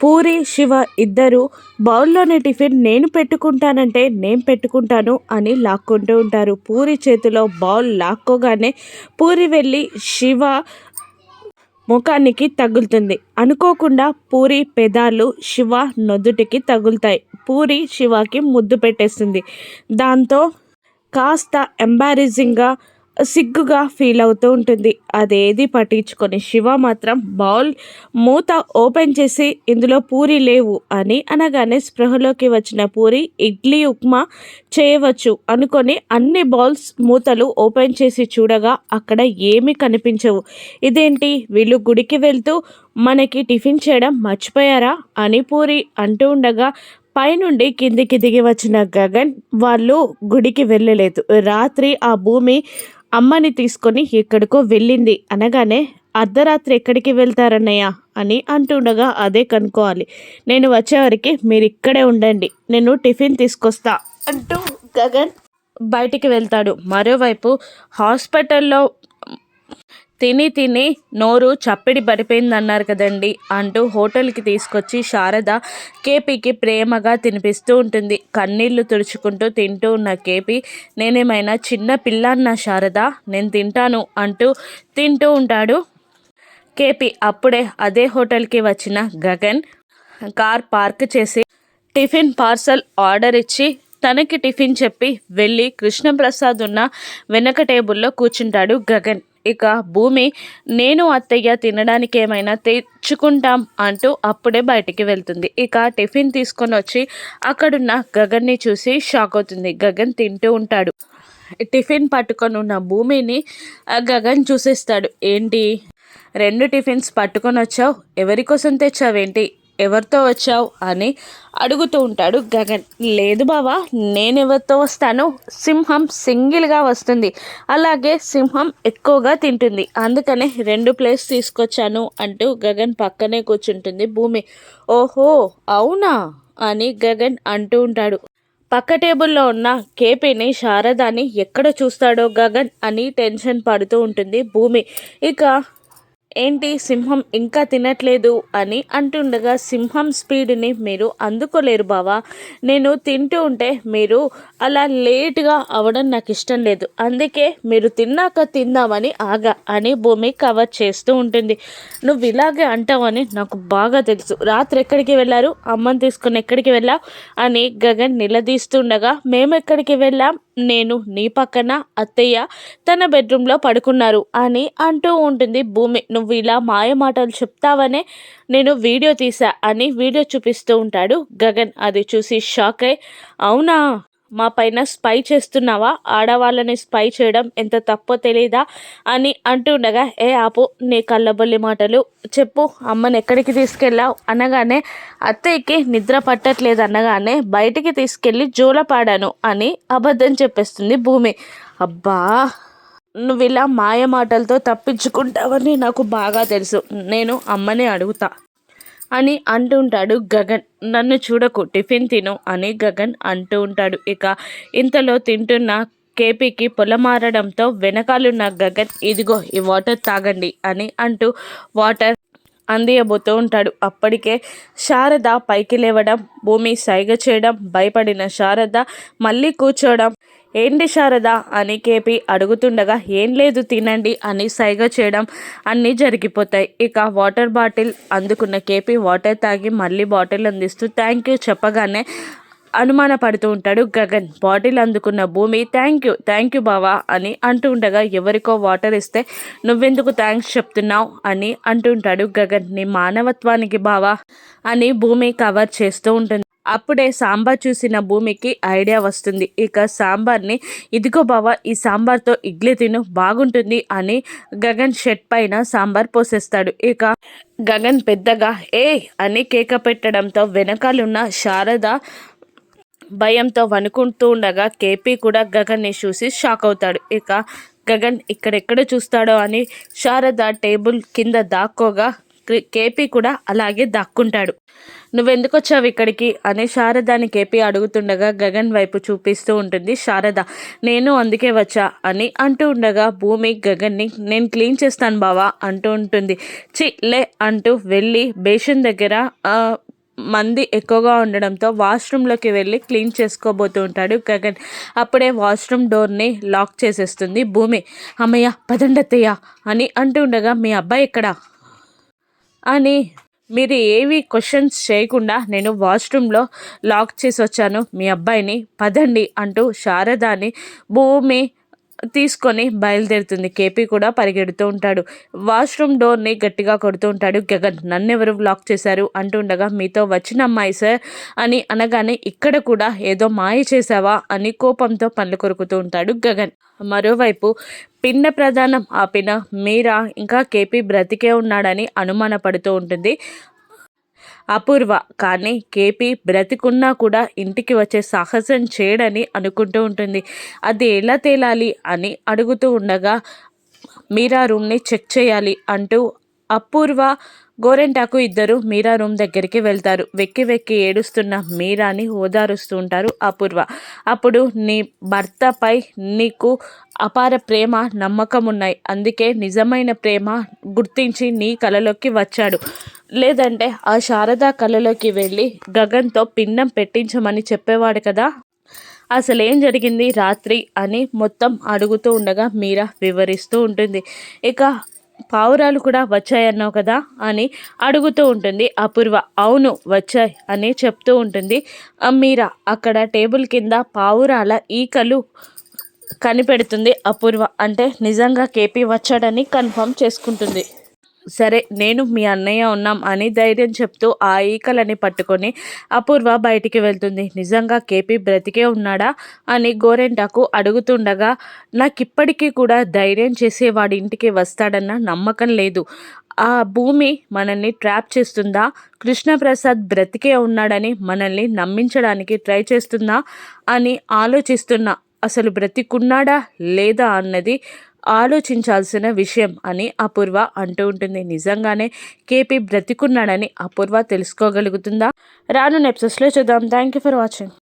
పూరి శివ ఇద్దరు బౌల్లోని టిఫిన్ నేను పెట్టుకుంటానంటే నేను పెట్టుకుంటాను అని లాక్కుంటూ ఉంటారు. పూరి చేతిలో బౌల్ లాక్కోగానే పూరి వెళ్ళి శివ ముఖానికి తగులుతుంది. అనుకోకుండా పూరి పెదాలు శివ నొద్దుటికి తగులుతాయి. పూరి శివకి ముద్దు పెట్టేస్తుంది. దాంతో కాస్త ఎంబారెసింగ్గా సిగ్గుగా ఫీల్ అవుతూ ఉంటుంది. అదేది పట్టించుకొని శివ మాత్రం బౌల్ మూత ఓపెన్ చేసి ఇందులో పూరి లేవు అని అనగానే స్పృహలోకి వచ్చిన పూరి ఇడ్లీ ఉప్మా చేయవచ్చు అనుకొని అన్ని బౌల్స్ మూతలు ఓపెన్ చేసి చూడగా అక్కడ ఏమీ కనిపించవు. ఇదేంటి? వీళ్ళు గుడికి వెళ్తూ మనకి టిఫిన్ చేయడం మర్చిపోయారా? అని పూరి అంటూ ఉండగా పైనుండి కిందికి దిగి వచ్చిన గగన్ వాళ్ళు గుడికి వెళ్ళలేదు. రాత్రి ఆ భూమి అమ్మని తీసుకొని ఎక్కడికో వెళ్ళింది. అనగానే అర్ధరాత్రి ఎక్కడికి వెళ్తారన్నయ్య? అని అంటుండగా అదే కనుక్కోవాలి. నేను వచ్చేవరకు మీరు ఇక్కడే ఉండండి. నేను టిఫిన్ తీసుకొస్తా అంటూ గగన్ బయటికి వెళ్తాడు. మరోవైపు హాస్పిటల్లో తిని తిని నోరు చప్పిడి పడిపోయిందన్నారు కదండి అంటూ హోటల్కి తీసుకొచ్చి శారద కేపీకి ప్రేమగా తినిపిస్తూ ఉంటుంది. కన్నీళ్ళు తుడుచుకుంటూ తింటూ ఉన్న కేపీ నేనేమైనా చిన్న పిల్లన్న శారద? నేను తింటాను అంటూ తింటూ ఉంటాడు. కేపీ అప్పుడే అదే హోటల్కి వచ్చిన గగన్ కార్ పార్క్ చేసి టిఫిన్ పార్సల్ ఆర్డర్ ఇచ్చి తనకి టిఫిన్ చెప్పి వెళ్ళి కృష్ణప్రసాద్ ఉన్న వెనక టేబుల్లో కూర్చుంటాడు గగన్. ఇక భూమి నేను అత్తయ్య తినడానికి ఏమైనా తెచ్చుకుంటాం అంటూ అప్పుడే బయటికి వెళ్తుంది. ఇక టిఫిన్ తీసుకొని వచ్చి అక్కడున్న గగన్ని చూసి షాక్ అవుతుంది. గగన్ తింటూ ఉంటాడు. టిఫిన్ పట్టుకొని ఉన్న భూమిని గగన్ చూసేస్తాడు. ఏంటి? రెండు టిఫిన్స్ పట్టుకొని వచ్చావు? ఎవరి కోసం తెచ్చావేంటి? ఎవరితో వచ్చావు అని అడుగుతూ ఉంటాడు గగన్. లేదు బావా నేను ఎవరితో వస్తాను సింహం సింగిల్గా వస్తుంది. అలాగే సింహం ఎక్కువగా తింటుంది. అందుకనే రెండు ప్లేస్ తీసుకొచ్చాను అంటూ గగన్ పక్కనే కూర్చుంటుంది భూమి. ఓహో అవునా? అని గగన్ అంటూ ఉంటాడు. పక్క టేబుల్లో ఉన్న కేపీని శారదాని ఎక్కడ చూస్తాడో గగన్ అని టెన్షన్ పడుతూ ఉంటుంది భూమి. ఇక ఏంటి సింహం ఇంకా తినట్లేదు అని అంటుండగా సింహం స్పీడ్ని మీరు అందుకోలేరు బావా. నేను తింటూ ఉంటే మీరు అలా లేట్గా అవడం నాకు ఇష్టం లేదు. అందుకే మీరు తిన్నాక తిందామని ఆగా అని భూమి కవర్ చేస్తూ ఉంటుంది. నువ్వు ఇలాగే అంటావని నాకు బాగా తెలుసు. రాత్రి ఎక్కడికి వెళ్ళారు? అమ్మని తీసుకుని ఎక్కడికి వెళ్ళావు? అని గగన్ నిలదీస్తుండగా మేము ఎక్కడికి వెళ్ళాం? నేను నీ పక్కన అత్తయ్య తన బెడ్రూమ్లో పడుకున్నారు అని అంటూ ఉంటుంది భూమి. నువ్వు ఇలా మాయ మాటలు చెప్తావనే నేను వీడియో తీసా అని వీడియో చూపిస్తూ ఉంటాడు గగన్. అది చూసి షాక్ అయి అవునా? మా పైన స్పై చేస్తున్నావా? ఆడవాళ్ళని స్పై చేయడం ఎంత తప్పో తెలీదా? అని అంటుండగా ఏ ఆపు నీ కళ్ళబొల్లి మాటలు చెప్పు. అమ్మని ఎక్కడికి తీసుకెళ్ళావు? అనగానే అత్తయ్యకి నిద్ర పట్టట్లేదు అనగానే బయటికి తీసుకెళ్ళి జోలపాడాను అని అబద్ధం చెప్పేస్తుంది భూమి. అబ్బా! నువ్వు ఇలా మాయ మాటలతో తప్పించుకుంటావని నాకు బాగా తెలుసు. నేను అమ్మని అడుగుతా. అని అంటుంటాడు గగన్. నన్ను చూడకు టిఫిన్ తిను అని గగన్ అంటూ ఉంటాడు. ఇక ఇంతలో తింటున్న కేపీకి పొలమారడంతో వెనకాలున్న గగన్ ఇదిగో ఈ వాటర్ తాగండి అని అంటూ వాటర్ అందియబోతూ ఉంటాడు. అప్పటికే శారద పైకి లేవడం భూమి సైగ చేయడం భయపడిన శారద మళ్ళీ కూర్చోవడం ఏంటి శారద అని కేపి అడుగుతుండగా ఏం లేదు తినండి అని సైగ చేయడం అన్నీ జరిగిపోతాయి. ఇక వాటర్ బాటిల్ అందుకున్న కేపి వాటర్ తాగి మళ్ళీ బాటిల్ అందిస్తూ థ్యాంక్ యూ చెప్పగానే అనుమాన పడుతూ ఉంటాడు గగన్. బాటిల్ అందుకున్న భూమి థ్యాంక్ యూ థ్యాంక్ యూ బావా అని అంటూ ఉండగా ఎవరికో వాటర్ ఇస్తే నువ్వెందుకు థ్యాంక్స్ చెప్తున్నావు అని అంటుంటాడు గగన్. నీ మానవత్వానికి బావా అని భూమి కవర్ చేస్తూ ఉంటుంది. అప్పుడే సాంబార్ చూసిన భూమికి ఐడియా వస్తుంది. ఇక సాంబార్ని ఇదిగో బావ ఈ సాంబార్తో ఇడ్లీ తిను బాగుంటుంది అని గగన్ షెట్ పైన సాంబార్ పోసేస్తాడు. ఇక గగన్ పెద్దగా ఏ అని కేక పెట్టడంతో వెనకాలన్న శారద భయంతో వణుకుంటూ ఉండగా కేపీ కూడా గగన్ని చూసి షాక్ అవుతాడు. ఇక గగన్ ఇక్కడెక్కడ చూస్తాడో అని శారద టేబుల్ కింద దాక్కోగా కేపీ కూడా అలాగే దాక్కుంటాడు. నువ్వెందుకు వచ్చావు ఇక్కడికి? అని శారదాని కేపీ అడుగుతుండగా గగన్ వైపు చూపిస్తూ ఉంటుంది. శారద నేను అందుకే వచ్చా అని అంటూ ఉండగా భూమి గగన్ని నేను క్లీన్ చేస్తాను బావా అంటూ ఉంటుంది. చి లే అంటూ వెళ్ళి బేషన్ దగ్గర మంది ఎక్కువగా ఉండడంతో వాష్రూమ్లోకి వెళ్ళి క్లీన్ చేసుకోబోతూ ఉంటాడు గగన్. అప్పుడే వాష్రూమ్ డోర్ని లాక్ చేసేస్తుంది భూమి. అమ్మయ్య పదండత్తయ్య అని అంటుండగా మీ అబ్బాయి ఎక్కడా? అని మీరు ఏవి క్వశ్చన్స్ చేయకుండా నేను వాష్రూమ్లో లాక్ చేసి వచ్చాను. మీ అబ్బాయిని పదండి అంటూ శారదాని భూమి తీసుకొని బయలుదేరుతుంది. కేపీ కూడా పరిగెడుతూ ఉంటాడు. వాష్రూమ్ డోర్ని గట్టిగా కొడుతూ ఉంటాడు గగన్. నన్నెవరు బ్లాక్ చేశారు అంటుండగా మీతో వచ్చిన అమ్మాయి సార్ అని అనగానే ఇక్కడ కూడా ఏదో మాయ చేశావా అని కోపంతో పనులు కొరుకుతూ ఉంటాడు గగన్. మరోవైపు పిండ ప్రధానం ఆపిన మీరా ఇంకా కేపీ బ్రతికే ఉన్నాడని అనుమానపడుతూ ఉంటుంది. అపూర్వ. కానీ కేపీ బ్రతికున్నా కూడా ఇంటికి వచ్చే సాహసం చేయడని అనుకుంటూ ఉంటుంది. అది ఎలా తేలాలి అని అడుగుతూ ఉండగా మీరా రూమ్ని చెక్ చేయాలి అంటూ అపూర్వ గోరెంటాకు ఇద్దరు మీరా రూమ్ దగ్గరికి వెళ్తారు. వెక్కి వెక్కి ఏడుస్తున్న మీరాని ఓదారుస్తూ ఉంటారు అపూర్వ. అప్పుడు నీ భర్తపై నీకు అపార ప్రేమ నమ్మకం ఉన్నాయి. అందుకే నిజమైన ప్రేమ గుర్తించి నీ కలలోకి వచ్చాడు. లేదంటే ఆ శారదా కళలోకి వెళ్ళి గగన్తో పిండం పెట్టించమని చెప్పేవాడు కదా. అసలు ఏం జరిగింది రాత్రి అని మొత్తం అడుగుతూ ఉండగా మీరా వివరిస్తూ ఉంటుంది. ఇక పావురాలు కూడా వచ్చాయన్నావు కదా అని అడుగుతూ ఉంటుంది. అపూర్వ అవును వచ్చాయి అని చెప్తూ ఉంటుంది. మీరా అక్కడ టేబుల్ కింద పావురాల ఈకలు కనిపెడుతుంది అపూర్వ. అంటే నిజంగా కేపీ వచ్చాడని కన్ఫర్మ్ చేసుకుంటుంది. సరే నేను మీ అన్నయ్య ఉన్నాం అని ధైర్యం చెప్తూ ఆ ఈకలని పట్టుకొని అపూర్వ బయటికి వెళ్తుంది. నిజంగా కేపీ బ్రతికే ఉన్నాడా అని గోరెంటాకు అడుగుతుండగా నాకు ఇప్పటికీ కూడా ధైర్యం చేసే వాడి ఇంటికి వస్తాడన్న నమ్మకం లేదు. ఆ భూమి మనల్ని ట్రాప్ చేస్తుందా? కృష్ణప్రసాద్ బ్రతికే ఉన్నాడని మనల్ని నమ్మించడానికి ట్రై చేస్తుందా అని ఆలోచిస్తున్నా. అసలు బ్రతికున్నాడా లేదా అన్నది ఆలోచించాల్సిన విషయం అని అపూర్వ అంటూ ఉంటుంది. నిజంగానే కేపీ బ్రతికున్నాడని అపూర్వ తెలుసుకోగలుగుతుందా? రాను నెప్సెస్లో చూద్దాం. Thank you for watching